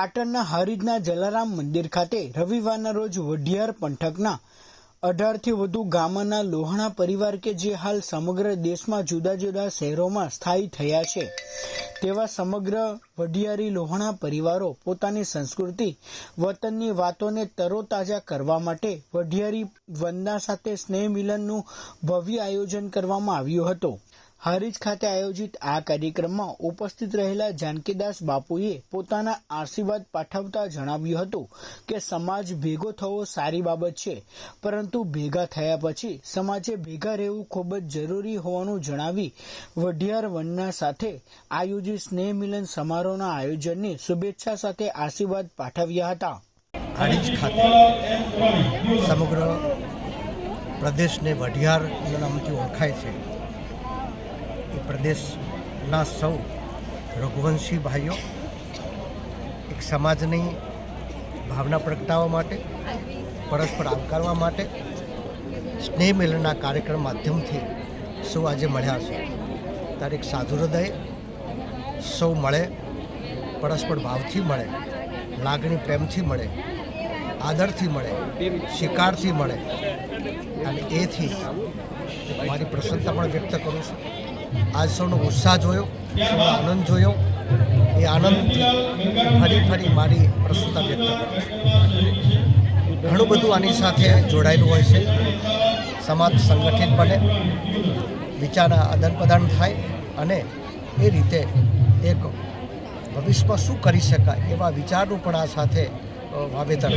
પાટણના હરિદના જલારામ મંદિર ખાતે રવિવારના રોજ વઢિયાર પંથકના અઢારથી વધુ ગામના લોહાણા પરિવાર કે જે હાલ સમગ્ર દેશમાં જુદા જુદા શહેરોમાં સ્થાયી થયા છે, તેવા સમગ્ર વઢિયારી લોહાણા પરિવારો પોતાની સંસ્કૃતિ, વતનની વાતોને તરોતાજા કરવા માટે વઢિયારી વંદના સાથે સ્નેહ મિલનનું ભવ્ય આયોજન કરવામાં આવ્યું હતું. હારીજ ખાતે આયોજિત આ કાર્યક્રમમાં ઉપસ્થિત રહેલા જાનકીદાસ બાપુએ પોતાના આશીર્વાદ પાઠવતા જણાવ્યું હતું કે સમાજ ભેગો થવો સારી બાબત છે, પરંતુ ભેગા થયા પછી સમાજે ભેગા રહેવું ખૂબ જ જરૂરી હોવાનું જણાવી વઢિયાર વનના સાથે આયોજિત સ્નેહ મિલન સમારોહના આયોજનની શુભેચ્છા સાથે આશીર્વાદ પાઠવ્યા હતા. હારીજ ખાતે સમગ્ર પ્રદેશને વઢિયાર નામથી ઓળખાય છે. એ પ્રદેશના સૌ રઘુવંશી ભાઈઓ એક સમાજની ભાવના પ્રગટાવવા માટે, પરસ્પર આવકારવા માટે સ્નેહ મિલનના કાર્યક્રમ માધ્યમથી સૌ આજે મળ્યા છે. ત્યારે એક સાધુ હૃદય, સૌ મળે, પરસ્પર ભાવથી મળે, લાગણી પ્રેમથી મળે, આદરથી મળે, શિકારથી મળે. એથી મારી પ્રસન્નતા પણ વ્યક્ત કરું છું. આજ સૌનો ઉત્સાહ જોયો, સૌનો આનંદ જોયો. એ આનંદથી ફરી ફરી મારી પ્રસન્નતા વ્યક્ત કરું છું. ઘણું બધું આની સાથે જોડાયેલું હોય છે. સમાજ સંગઠિત બને, વિચારના આદાન પ્રદાન થાય અને એ રીતે એક ભવિષ્યમાં શું કરી શકાય એવા વિચારનું પણ આ સાથે વાવેતર